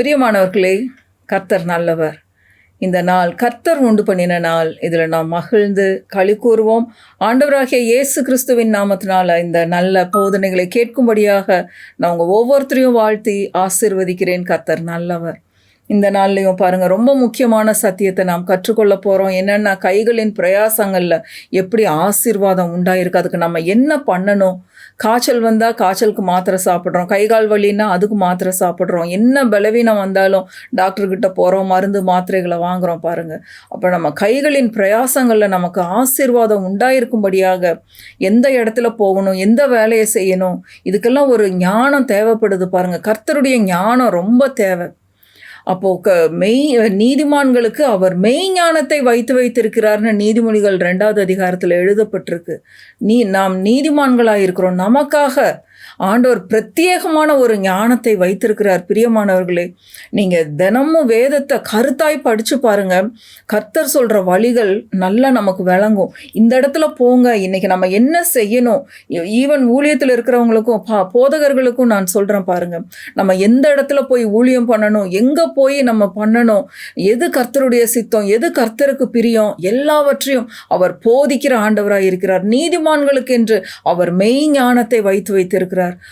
பிரியமானவர்களே கர்த்தர் நல்லவர். இந்த நாள் கர்த்தர் உண்டு பண்ணின நாள். இதில் நாம் மகிழ்ந்து களி கூறுவோம். ஆண்டவராகிய இயேசு கிறிஸ்துவின் நாமத்தினால் இந்த நல்ல போதனைகளை கேட்கும்படியாக நான் உங்கள் ஒவ்வொருத்தரையும் வாழ்த்தி ஆசிர்வதிக்கிறேன். கர்த்தர் நல்லவர். இந்த நாள்லையும் பாருங்கள் ரொம்ப முக்கியமான சத்தியத்தை நாம் கற்றுக்கொள்ள போகிறோம் என்னென்ன கைகளின் பிரயாசங்களில் எப்படி ஆசீர்வாதம் உண்டாயிருக்கு? அதுக்கு நம்ம என்ன பண்ணணும்? காய்ச்சல் வந்தால் காய்ச்சலுக்கு மாத்திரை சாப்பிட்றோம். கை கால் வலின்னா அதுக்கு மாத்திரை சாப்பிட்றோம். என்ன பலவீனம் வந்தாலும் டாக்டர்கிட்ட போகிறோம் மருந்து மாத்திரைகளை வாங்குகிறோம் பாருங்கள் அப்போ நம்ம கைகளின் பிரயாசங்களில் நமக்கு ஆசீர்வாதம் உண்டாயிருக்கும்படியாக எந்த இடத்துல போகணும்? எந்த வேலையை செய்யணும்? இதுக்கெல்லாம் ஒரு ஞானம் தேவைப்படுது பாருங்கள் கர்த்தருடைய ஞானம் ரொம்ப தேவை. அப்போ க மெய் நீதிமான்களுக்கு அவர் மெய் ஞானத்தை வைத்து வைத்திருக்கிறார்னு நீதிமொழிகள் ரெண்டாவது அதிகாரத்தில் எழுதப்பட்டிருக்கு. நீ நாம் நீதிமான்களாக இருக்கிறோம் நமக்காக ஆண்டவர் பிரத்யேகமான ஒரு ஞானத்தை வைத்திருக்கிறார். பிரியமானவர்களே நீங்கள் தினமும் வேதத்தை கருத்தாய் படித்து பாருங்க. கர்த்தர் சொல்கிற வழிகள் நல்லா நமக்கு விளங்கும். இந்த இடத்துல போங்க. இன்னைக்கு நம்ம என்ன செய்யணும்? ஈவன் ஊழியத்தில் இருக்கிறவங்களுக்கும் பா போதகர்களுக்கும் நான் சொல்கிறேன் பாருங்க. நம்ம எந்த இடத்துல போய் ஊழியம் பண்ணணும்? எங்கே போய் நம்ம பண்ணணும்? எது கர்த்தருடைய சித்தம்? எது கர்த்தருக்கு பிரியம்? எல்லாவற்றையும் அவர் போதிக்கிற ஆண்டவராக இருக்கிறார். நீதிமான்களுக்கு என்று அவர் மெய் ஞானத்தை வைத்து வைத்திருக்கிறார்.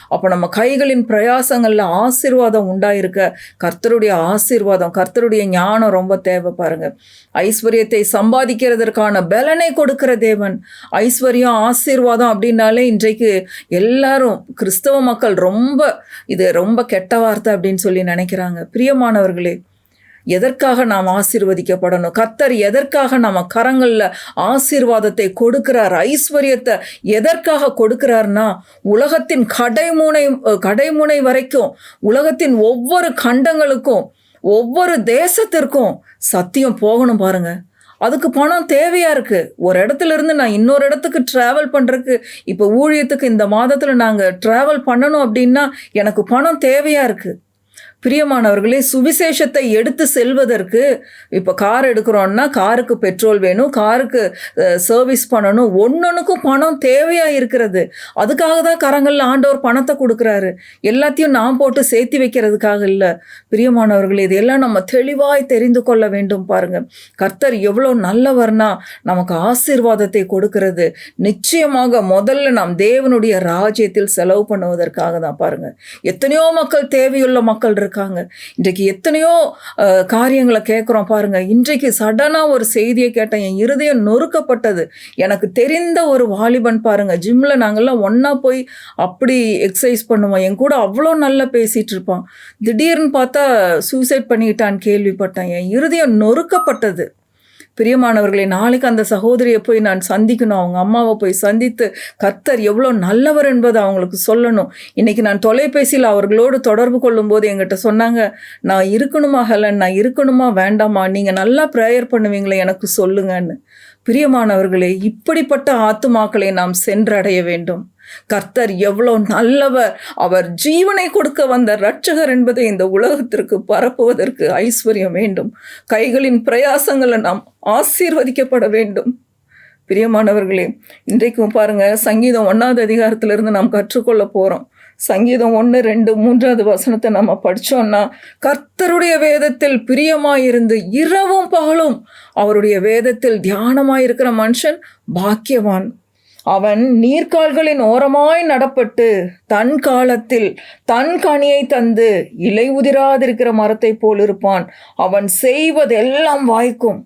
அப்போ நம்ம கைகளின் பிரயாசங்களில் ஆசீர்வாதம் உண்டாயிருக்க கர்த்தருடைய ஆசீர்வாதம் கர்த்தருடைய ஞானம் ரொம்ப தேவை பாருங்க. ஐஸ்வர்யத்தை சம்பாதிக்கிறதற்கான பலனை கொடுக்கிற தேவன். ஐஸ்வர்யம் ஆசீர்வாதம் அப்படின்னாலே இன்றைக்கு எல்லாரும் கிறிஸ்தவ மக்கள் ரொம்ப இது ரொம்ப கெட்ட வார்த்தை அப்படின்னு சொல்லி நினைக்கிறாங்க. பிரியமானவர்களே எதற்காக நாம் ஆசீர்வதிக்கப்படணும்? கத்தர் எதற்காக நம்ம கரங்களில் ஆசீர்வாதத்தை கொடுக்கிறார்? ஐஸ்வர்யத்தை எதற்காக கொடுக்கிறார்னா உலகத்தின் கடைமுனை கடைமுனை வரைக்கும் உலகத்தின் ஒவ்வொரு கண்டங்களுக்கும் ஒவ்வொரு தேசத்திற்கும் சத்தியம் போகணும் பாருங்க. அதுக்கு பணம் தேவையாக இருக்குது ஒரு இடத்துல இருந்து நான் இன்னொரு இடத்துக்கு ட்ராவல் பண்ணுறதுக்கு இப்போ ஊழியத்துக்கு இந்த மாதத்தில் நாங்கள் ட்ராவல் பண்ணணும் அப்படின்னா எனக்கு பணம் தேவையாக இருக்குது பிரியமானவர்களே சுவிசேஷத்தை எடுத்து செல்வதற்கு இப்போ கார் எடுக்கிறோன்னா காருக்கு பெட்ரோல் வேணும் காருக்கு சர்வீஸ் பண்ணணும் ஒன்னொன்றுக்கும் பணம் தேவையாக இருக்கிறது. அதுக்காக தான் கரங்களில் ஆண்டவர் பணத்தை கொடுக்குறாரு. எல்லாத்தையும் நான் போட்டு சேர்த்து வைக்கிறதுக்காக இல்லை. பிரியமானவர்களே இதெல்லாம் நம்ம தெளிவாய் தெரிந்து கொள்ள வேண்டும் பாருங்கள் கர்த்தர் எவ்வளோ நல்லவர்னா நமக்கு ஆசீர்வாதத்தை கொடுக்கிறது. நிச்சயமாக முதல்ல நாம் தேவனுடைய ராஜ்யத்தில் செலவு பண்ணுவதற்காக தான் பாருங்கள் எத்தனையோ மக்கள் தேவையுள்ள மக்கள் இருக்காங்க. இன்றைக்கு எத்தனையோ காரியங்களை கேட்குறோம் பாருங்க. இன்றைக்கு சடனாக ஒரு செய்தியை கேட்டேன். என் இருதயம் நொறுக்கப்பட்டது. எனக்கு தெரிந்த ஒரு வாலிபன் பாருங்க. ஜிம்மில் நாங்கள்லாம் ஒன்றா போய் அப்படி எக்ஸசைஸ் பண்ணுவோம். என் கூட அவ்வளோ நல்லா பேசிகிட்டு இருப்பான். திடீர்னு பார்த்தா சூசைட் பண்ணிக்கிட்டான்னு கேள்விப்பட்டேன். என் இருதயம் நொறுக்கப்பட்டது. பிரியமானவர்களே நாளைக்கு அந்த சகோதரியை போய் நான் சந்திக்கணும். அவங்க அம்மாவை போய் சந்தித்து கர்த்தர் எவ்வளோ நல்லவர் என்பதை அவங்களுக்கு சொல்லணும். இன்றைக்கி நான் தொலைபேசியில் அவர்களோடு தொடர்பு கொள்ளும்போது எங்கிட்ட சொன்னாங்க நான் இருக்கணுமா ஹலன்? நான் இருக்கணுமா? வேண்டாமா? நீங்கள் நல்லா ப்ரேயர் பண்ணுவீங்களே எனக்கு சொல்லுங்கன்னு. பிரியமானவர்களே இப்படிப்பட்ட ஆத்துமாக்களை நாம் சென்றடைய வேண்டும். கர்த்தர் எவ்வளோ நல்லவர். அவர் ஜீவனை கொடுக்க வந்த ரட்சகர் என்பதை இந்த உலகத்திற்கு பரப்புவதற்கு ஐஸ்வர்யம் வேண்டும். கைகளின் பிரயாசங்களை நாம் ஆசீர்வதிக்கப்பட வேண்டும். பிரியமானவர்களே இன்றைக்கும் பாருங்க சங்கீதம் ஒன்றாவது அதிகாரத்திலிருந்து நாம் கற்றுக்கொள்ள போகிறோம் சங்கீதம் ஒன்று ரெண்டு மூன்றாவது வசனத்தை நம்ம படித்தோம்னா கர்த்தருடைய வேதத்தில் பிரியமாயிருந்து இரவும் பகலும் அவருடைய வேதத்தில் தியானமாயிருக்கிற மனுஷன் பாக்கியவான். அவன் நீர்கால்களின் ஓரமாய் நடப்பட்டு தன் காலத்தில் தன் கனியை தந்து இலை உதிராதிருக்கிற மரத்தை போல் இருப்பான். அவன் செய்வதெல்லாம் வாய்க்கும்.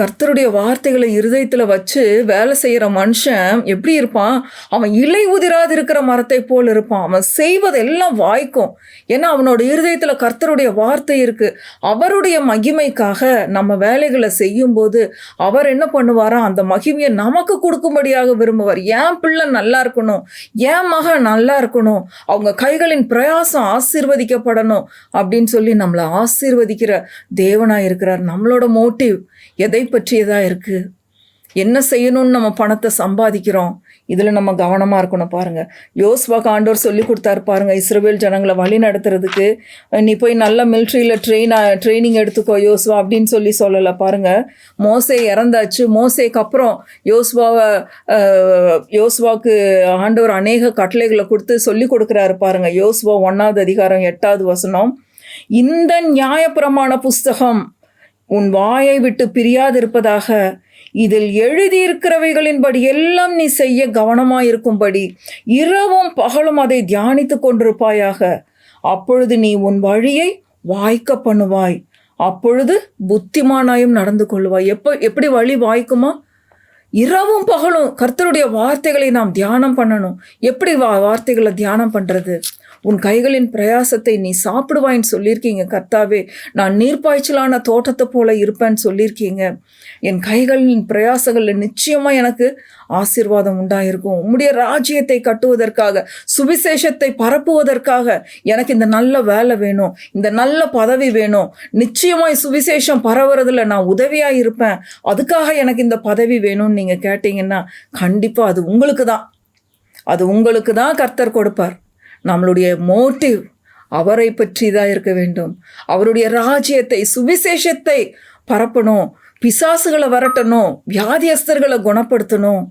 கர்த்தருடைய வார்த்தைகளை இருதயத்தில் வச்சு வேலை செய்கிற மனுஷன் எப்படி இருப்பான்? அவன் இலை உதிராது இருக்கிற மரத்தை போல் இருப்பான். அவன் செய்வதெல்லாம் வாய்க்கும். ஏன்னா அவனோட இருதயத்தில் கர்த்தருடைய வார்த்தை இருக்குது அவருடைய மகிமைக்காக நம்ம வேலைகளை செய்யும்போது அவர் என்ன பண்ணுவாரா? அந்த மகிமையை நமக்கு கொடுக்கும்படியாக விரும்புவார். ஏன் பிள்ளை நல்லா இருக்கணும்? ஏன் மகன் நல்லா இருக்கணும்? அவங்க கைகளின் பிரயாசம் ஆசீர்வதிக்கப்படணும் அப்படின்னு சொல்லி நம்மளை ஆசீர்வதிக்கிற தேவனாக இருக்கிறார். நம்மளோட மோட்டிவ் எதை பற்றியதாக இருக்குது என்ன செய்யணும்னு நம்ம பணத்தை சம்பாதிக்கிறோம்? இதில் நம்ம கவனமாக இருக்கணும் பாருங்கள் யோஸ்வா காண்டோர் சொல்லி கொடுத்தாரு பாருங்கள் இஸ்ரேல் ஜனங்களை வழி நடத்துறதுக்கு. நீ போய் நல்ல மிலிட்ரியில் ட்ரெயின் ட்ரைனிங் எடுத்துக்கோ யோஸ்வா அப்படின்னு சொல்லி சொல்லலை பாருங்கள் மோசே இறந்தாச்சு. மோசேக்கு அப்புறம் யோஸ்வாவை யோஸ்வாவுக்கு ஆண்டோர் ஆண்டவர் அநேக கட்டளைகளை கொடுத்து சொல்லி கொடுக்குறாரு பாருங்கள் யோஸ்வா ஒன்றாவது அதிகாரம் எட்டாவது வசனம். இந்த நியாயப்பிரமாண புஸ்தகம் உன் வாயை விட்டு பிரியாதிருப்பதாக இதில் எழுதியிருக்கிறவைகளின்படி எல்லாம் நீ செய்ய கவனமாயிருக்கும்படி இரவும் பகலும் அதை தியானித்து கொண்டிருப்பாயாக. அப்பொழுது நீ உன் வழியை வாய்க்க பண்ணுவாய். அப்பொழுது புத்திமானாயும் நடந்து கொள்வாய். எப்போ எப்படி வழி வாய்க்குமா? இரவும் பகலும் கர்த்தருடைய வார்த்தைகளை நாம் தியானம் பண்ணணும். எப்படி வா வார்த்தைகளை தியானம் பண்ணுறது உன் கைகளின் பிரயாசத்தை நீ சாப்பிடுவாயின்னு சொல்லியிருக்கீங்க கர்த்தாவே. நான் நீர்ப்பாய்ச்சலான தோட்டத்தை போல இருப்பேன்னு சொல்லியிருக்கீங்க. என் கைகளின் பிரயாசங்களில் நிச்சயமாக எனக்கு ஆசீர்வாதம் உண்டாயிருக்கும். உம்முடைய ராஜ்யத்தை கட்டுவதற்காக சுவிசேஷத்தை பரப்புவதற்காக எனக்கு இந்த நல்ல வேலை வேணும் இந்த நல்ல பதவி வேணும். நிச்சயமாக சுவிசேஷம் பரவுறதுல நான் உதவியாக இருப்பேன். அதுக்காக எனக்கு இந்த பதவி வேணும்னு நீங்கள் கேட்டீங்கன்னா கண்டிப்பாக அது உங்களுக்கு தான் அது உங்களுக்கு தான் கர்த்தர் கொடுப்பார். நம்மளுடைய மோட்டிவ் அவரை பற்றி தான் இருக்க வேண்டும். அவருடைய ராஜ்யத்தை சுவிசேஷத்தை பரப்பணும். பிசாசுகளை வரட்டணும். வியாதியஸ்தர்களை குணப்படுத்தணும்.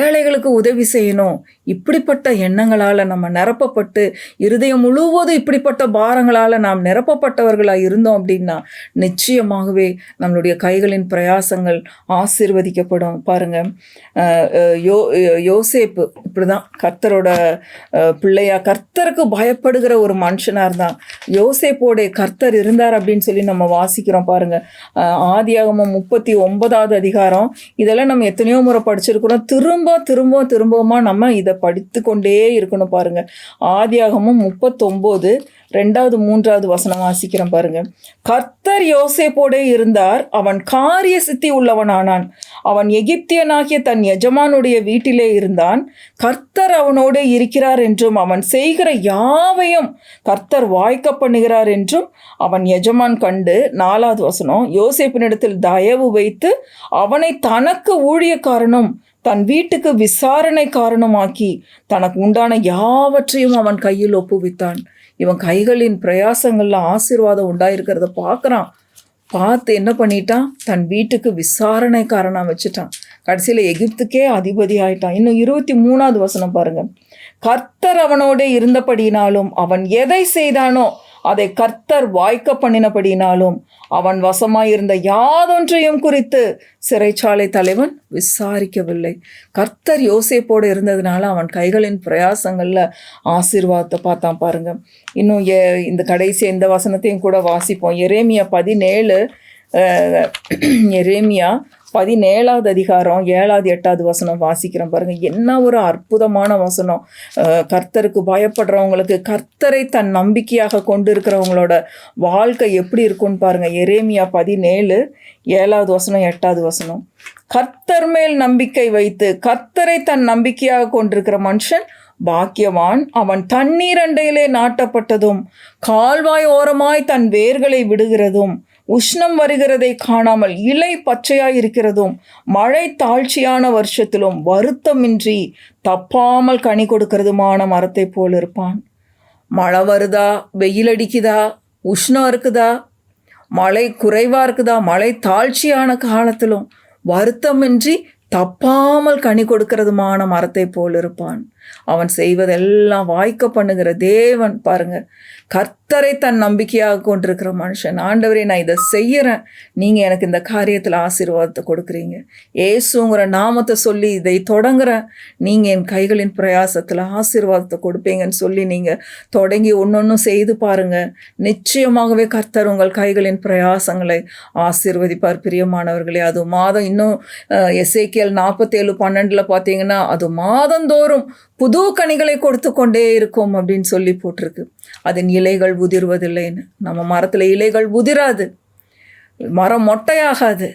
ஏழைகளுக்கு உதவி செய்யணும். இப்படிப்பட்ட எண்ணங்களால் நம்ம நிரப்பப்பட்டு இருதயம் முழுவதும் இப்படிப்பட்ட பாரங்களால் நாம் நிரப்பப்பட்டவர்களாக இருந்தோம் அப்படின்னா நிச்சயமாகவே நம்மளுடைய கைகளின் பிரயாசங்கள் ஆசிர்வதிக்கப்படும். பாருங்க யோ யோசேப்பு இப்படி தான் கர்த்தரோட பிள்ளையா கர்த்தருக்கு பயப்படுகிற ஒரு மனுஷனாக இருந்தான். யோசேப்போடைய கர்த்தர் இருந்தார் அப்படின்னு சொல்லி நம்ம வாசிக்கிறோம் பாருங்கள் ஆதியாகமும் ஆதியாகமம் முப்பத்தி ஒன்பதாவது அதிகாரம். இதெல்லாம் நம்ம எத்தனையோ முறை படிச்சிருக்கிறோம். திரும்ப திரும்ப திரும்பவுமா நம்ம இதை படித்து கொண்டே இருக்கணும் பாருங்க. ஆதியாகமும் முப்பத்தொம்போது ரெண்டாவது மூன்றாவது வசனம் வாசிக்கிறோம் பாருங்க. கர்த்தர் யோசேப்போடே இருந்தார் அவன் காரிய சித்தி உள்ளவனானான். அவன் எகிப்தியனாகிய தன் எஜமானுடைய வீட்டிலே இருந்தான். கர்த்தர் அவனோடு இருக்கிறார் என்றும் அவன் செய்கிற யாவையும் கர்த்தர் வாய்க்க பண்ணுகிறார் என்றும் அவன் எஜமான் கண்டு நாலாவது வசனம் யோசேப்பினிடத்தில் தயவு வைத்து அவனை தனக்கு ஊழியக்காரனும் தன் வீட்டுக்கு விசாரணை காரணமாக்கி தனக்கு உண்டான யாவற்றையும் அவன் கையில் ஒப்புவித்தான். இவன் கைகளின் பிரயாசங்கள்ல ஆசீர்வாதம் உண்டாயிருக்கிறத பார்க்குறான். பார்த்து என்ன பண்ணிட்டான்? தன் வீட்டுக்கு விசாரணைக்காரனா வச்சுட்டான். கடைசியில் எகிப்துக்கே அதிபதி ஆயிட்டான். இன்னும் இருபத்தி மூணாவது வசனம் பாருங்க. கர்த்தர் அவனோட இருந்தபடியினாலும் அவன் எதை செய்தானோ அதை கர்த்தர் வாய்க்க பண்ணினபடினாலும் அவன் வசமாயிருந்த யாதொன்றையும் குறித்து சிறைச்சாலை தலைவன் விசாரிக்கவில்லை. கர்த்தர் யோசிப்போடு இருந்ததுனால அவன் கைகளின் பிரயாசங்களில் ஆசீர்வாதத்தை பார்த்தான் பாருங்க. இன்னும் ஏ இந்த கடைசி இந்த வசனத்தையும் கூட வாசிப்போம். எரேமியா பதினேழு எரேமியா பதினேழாவது அதிகாரம் ஏழாவது எட்டாவது வசனம் வாசிக்கிறோம் பாருங்கள் என்ன ஒரு அற்புதமான வசனம். கர்த்தருக்கு பயப்படுறவங்களுக்கு கர்த்தரை தன் நம்பிக்கையாக கொண்டு இருக்கிறவங்களோட வாழ்க்கை எப்படி இருக்கும்னு பாருங்கள் எரேமியா பதினேழு ஏழாவது வசனம் எட்டாவது வசனம். கர்த்தர் மேல் நம்பிக்கை வைத்து கர்த்தரை தன் நம்பிக்கையாக கொண்டிருக்கிற மனுஷன் பாக்கியவான். அவன் தண்ணீர் அண்டையிலே நாட்டப்பட்டதும் கால்வாய் ஓரமாய் தன் வேர்களை விடுகிறதும் உஷ்ணம் வருகிறதை காணாமல் இலை பச்சையாய் இருக்கிறதும் மழை தாழ்ச்சியான வருஷத்திலும் வருத்தமின்றி தப்பாமல் கனி கொடுக்கிறதுமான மரத்தை போல் இருப்பான். மழை வருதா? வெயில் அடிக்குதா? உஷ்ணம் இருக்குதா? மழை குறைவாக இருக்குதா? மழை தாழ்ச்சியான காலத்திலும் வருத்தமின்றி தப்பாமல் கனி கொடுக்கிறதுமான மரத்தை போல் இருப்பான். அவன் செய்வதெல்லாம் வாய்க்க பண்ணுகிற தேவன் பாருங்க. கர்த்தரை தன் நம்பிக்கையாக கொண்டிருக்கிற மனுஷன். ஆண்டவரே நான் இதை செய்யறேன். நீங்கள் எனக்கு இந்த காரியத்தில் ஆசீர்வாதத்தை கொடுக்குறீங்க. ஏசுங்கிற நாமத்தை சொல்லி இதை தொடங்குறேன். நீங்கள் என் கைகளின் பிரயாசத்தில் ஆசீர்வாதத்தை கொடுப்பீங்கன்னு சொல்லி நீங்கள் தொடங்கி ஒன்றொன்றும் செய்து பாருங்க. நிச்சயமாகவே கர்த்தர் உங்கள் கைகளின் பிரயாசங்களை ஆசீர்வதிப்பார். பிரியமானவர்களே அது மாதம் இன்னும் எஸ்ஏகேஎல் நாற்பத்தேழு பன்னெண்டில் பார்த்தீங்கன்னா அது மாதந்தோறும் புது கனிகளை கொடுத்து கொண்டே இருக்கும் அப்படின்னு சொல்லி போட்டிருக்கு. அதன் இலைகள் உதிர்வதில்லைன்னு. நம்ம மரத்தில் இலைகள் உதிராது. மரம் மொட்டையாகாது.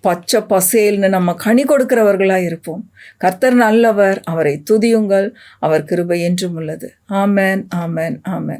பச்சை பசேல்னு நம்ம கனி கொடுக்கிறவர்களாக இருப்போம். கர்த்தர் நல்லவர். அவரை துதியுங்கள். அவர் கிருபை என்றும் உள்ளது. ஆமேன் ஆமேன் ஆமேன்.